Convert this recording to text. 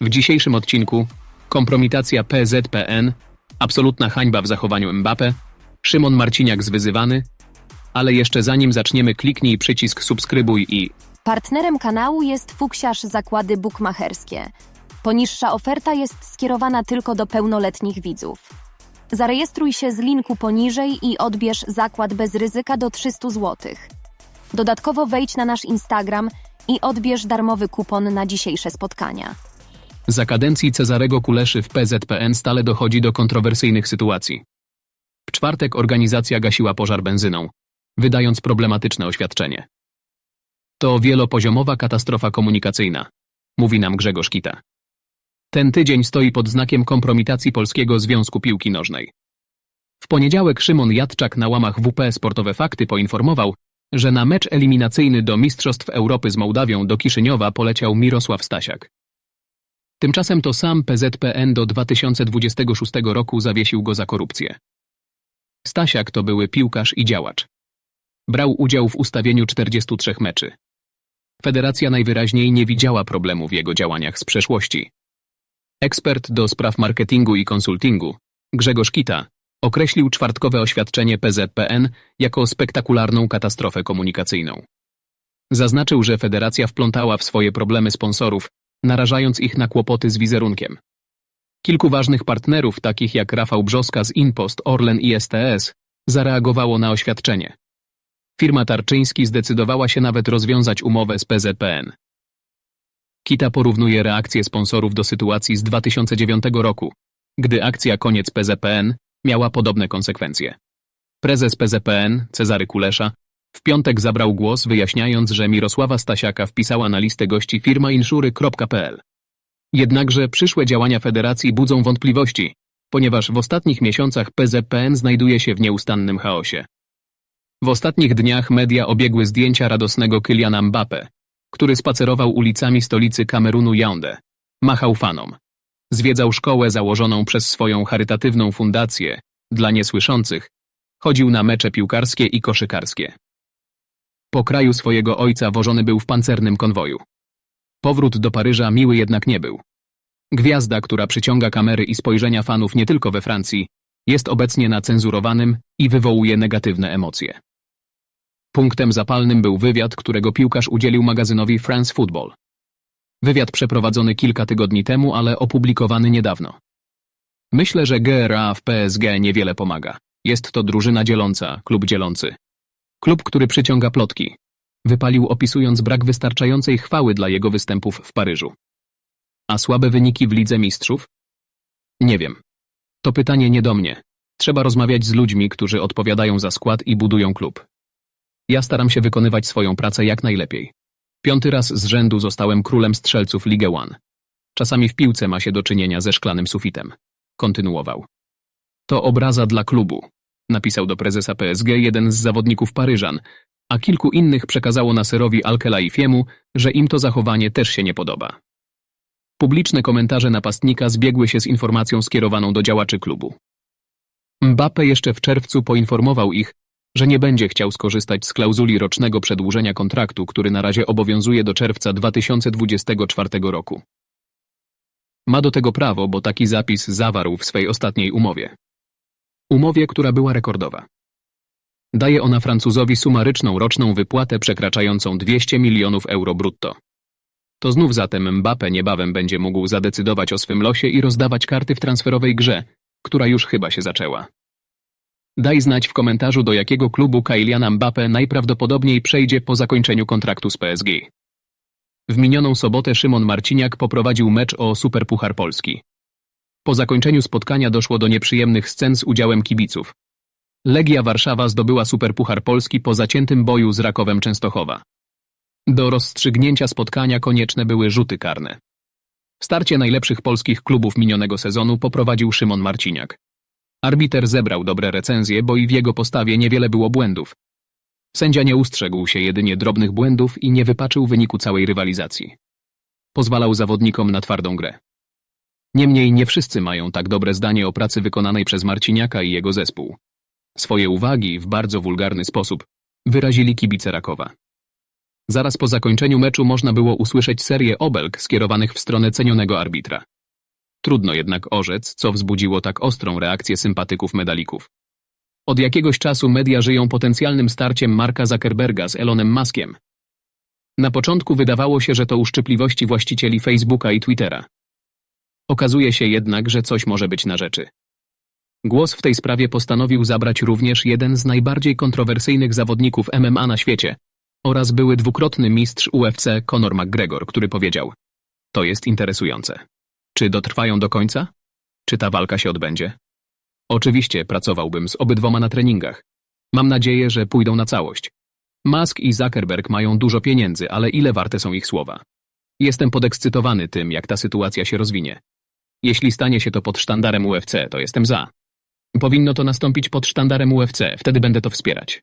W dzisiejszym odcinku kompromitacja PZPN, absolutna hańba w zachowaniu Mbappe, Szymon Marciniak zwyzywany, ale jeszcze zanim zaczniemy kliknij przycisk subskrybuj i Partnerem kanału jest Fuksiarz Zakłady Bukmacherskie. Poniższa oferta jest skierowana tylko do pełnoletnich widzów. Zarejestruj się z linku poniżej i odbierz zakład bez ryzyka do 300 zł. Dodatkowo wejdź na nasz Instagram i odbierz darmowy kupon na dzisiejsze spotkania. Za kadencji Cezarego Kuleszy w PZPN stale dochodzi do kontrowersyjnych sytuacji. W czwartek organizacja gasiła pożar benzyną, wydając problematyczne oświadczenie. To wielopoziomowa katastrofa komunikacyjna, mówi nam Grzegorz Kita. Ten tydzień stoi pod znakiem kompromitacji Polskiego Związku Piłki Nożnej. W poniedziałek Szymon Jadczak na łamach WP Sportowe Fakty poinformował, że na mecz eliminacyjny do Mistrzostw Europy z Mołdawią do Kiszyniowa poleciał Mirosław Stasiak. Tymczasem to sam PZPN do 2026 roku zawiesił go za korupcję. Stasiak to były piłkarz i działacz. Brał udział w ustawieniu 43 meczy. Federacja najwyraźniej nie widziała problemu w jego działaniach z przeszłości. Ekspert do spraw marketingu i konsultingu, Grzegorz Kita, określił czwartkowe oświadczenie PZPN jako spektakularną katastrofę komunikacyjną. Zaznaczył, że federacja wplątała w swoje problemy sponsorów, narażając ich na kłopoty z wizerunkiem. Kilku ważnych partnerów, takich jak Rafał Brzoska z Inpost, Orlen i STS, zareagowało na oświadczenie. Firma Tarczyński zdecydowała się nawet rozwiązać umowę z PZPN. Kita porównuje reakcję sponsorów do sytuacji z 2009 roku, gdy akcja Koniec PZPN miała podobne konsekwencje. Prezes PZPN, Cezary Kulesza, w piątek zabrał głos, wyjaśniając, że Mirosława Stasiaka wpisała na listę gości firma inszury.pl. Jednakże przyszłe działania federacji budzą wątpliwości, ponieważ w ostatnich miesiącach PZPN znajduje się w nieustannym chaosie. W ostatnich dniach media obiegły zdjęcia radosnego Kyliana Mbappe, który spacerował ulicami stolicy Kamerunu Yaoundé, machał fanom. Zwiedzał szkołę założoną przez swoją charytatywną fundację dla niesłyszących, chodził na mecze piłkarskie i koszykarskie. Po kraju swojego ojca wożony był w pancernym konwoju. Powrót do Paryża miły jednak nie był. Gwiazda, która przyciąga kamery i spojrzenia fanów nie tylko we Francji, jest obecnie na cenzurowanym i wywołuje negatywne emocje. Punktem zapalnym był wywiad, którego piłkarz udzielił magazynowi France Football. Wywiad przeprowadzony kilka tygodni temu, ale opublikowany niedawno. Myślę, że GRA w PSG niewiele pomaga. Jest to drużyna dzieląca, klub dzielący. Klub, który przyciąga plotki. Wypalił opisując brak wystarczającej chwały dla jego występów w Paryżu. A słabe wyniki w Lidze Mistrzów? Nie wiem. To pytanie nie do mnie. Trzeba rozmawiać z ludźmi, którzy odpowiadają za skład i budują klub. Ja staram się wykonywać swoją pracę jak najlepiej. Piąty raz z rzędu zostałem królem strzelców Ligue One. Czasami w piłce ma się do czynienia ze szklanym sufitem. Kontynuował. To obraza dla klubu, napisał do prezesa PSG jeden z zawodników Paryżan, a kilku innych przekazało Naserowi Al-Khelaifiemu, że im to zachowanie też się nie podoba. Publiczne komentarze napastnika zbiegły się z informacją skierowaną do działaczy klubu. Mbappe jeszcze w czerwcu poinformował ich, że nie będzie chciał skorzystać z klauzuli rocznego przedłużenia kontraktu, który na razie obowiązuje do czerwca 2024 roku. Ma do tego prawo, bo taki zapis zawarł w swej ostatniej umowie. Umowie, która była rekordowa. Daje ona Francuzowi sumaryczną roczną wypłatę przekraczającą 200 milionów euro brutto. To znów zatem Mbappe niebawem będzie mógł zadecydować o swym losie i rozdawać karty w transferowej grze, która już chyba się zaczęła. Daj znać w komentarzu, do jakiego klubu Kyliana Mbappe najprawdopodobniej przejdzie po zakończeniu kontraktu z PSG. W minioną sobotę Szymon Marciniak poprowadził mecz o Superpuchar Polski. Po zakończeniu spotkania doszło do nieprzyjemnych scen z udziałem kibiców. Legia Warszawa zdobyła Superpuchar Polski po zaciętym boju z Rakowem Częstochowa. Do rozstrzygnięcia spotkania konieczne były rzuty karne. Starcie najlepszych polskich klubów minionego sezonu poprowadził Szymon Marciniak. Arbiter zebrał dobre recenzje, bo i w jego postawie niewiele było błędów. Sędzia nie ustrzegł się jedynie drobnych błędów i nie wypaczył wyniku całej rywalizacji. Pozwalał zawodnikom na twardą grę. Niemniej nie wszyscy mają tak dobre zdanie o pracy wykonanej przez Marciniaka i jego zespół. Swoje uwagi w bardzo wulgarny sposób wyrazili kibice Rakowa. Zaraz po zakończeniu meczu można było usłyszeć serię obelg skierowanych w stronę cenionego arbitra. Trudno jednak orzec, co wzbudziło tak ostrą reakcję sympatyków medalików. Od jakiegoś czasu media żyją potencjalnym starciem Marka Zuckerberga z Elonem Muskiem. Na początku wydawało się, że to uszczypliwości właścicieli Facebooka i Twittera. Okazuje się jednak, że coś może być na rzeczy. Głos w tej sprawie postanowił zabrać również jeden z najbardziej kontrowersyjnych zawodników MMA na świecie oraz były dwukrotny mistrz UFC Conor McGregor, który powiedział: To jest interesujące. Czy dotrwają do końca? Czy ta walka się odbędzie? Oczywiście pracowałbym z obydwoma na treningach. Mam nadzieję, że pójdą na całość. Musk i Zuckerberg mają dużo pieniędzy, ale ile warte są ich słowa? Jestem podekscytowany tym, jak ta sytuacja się rozwinie. Jeśli stanie się to pod sztandarem UFC, to jestem za. Powinno to nastąpić pod sztandarem UFC, wtedy będę to wspierać.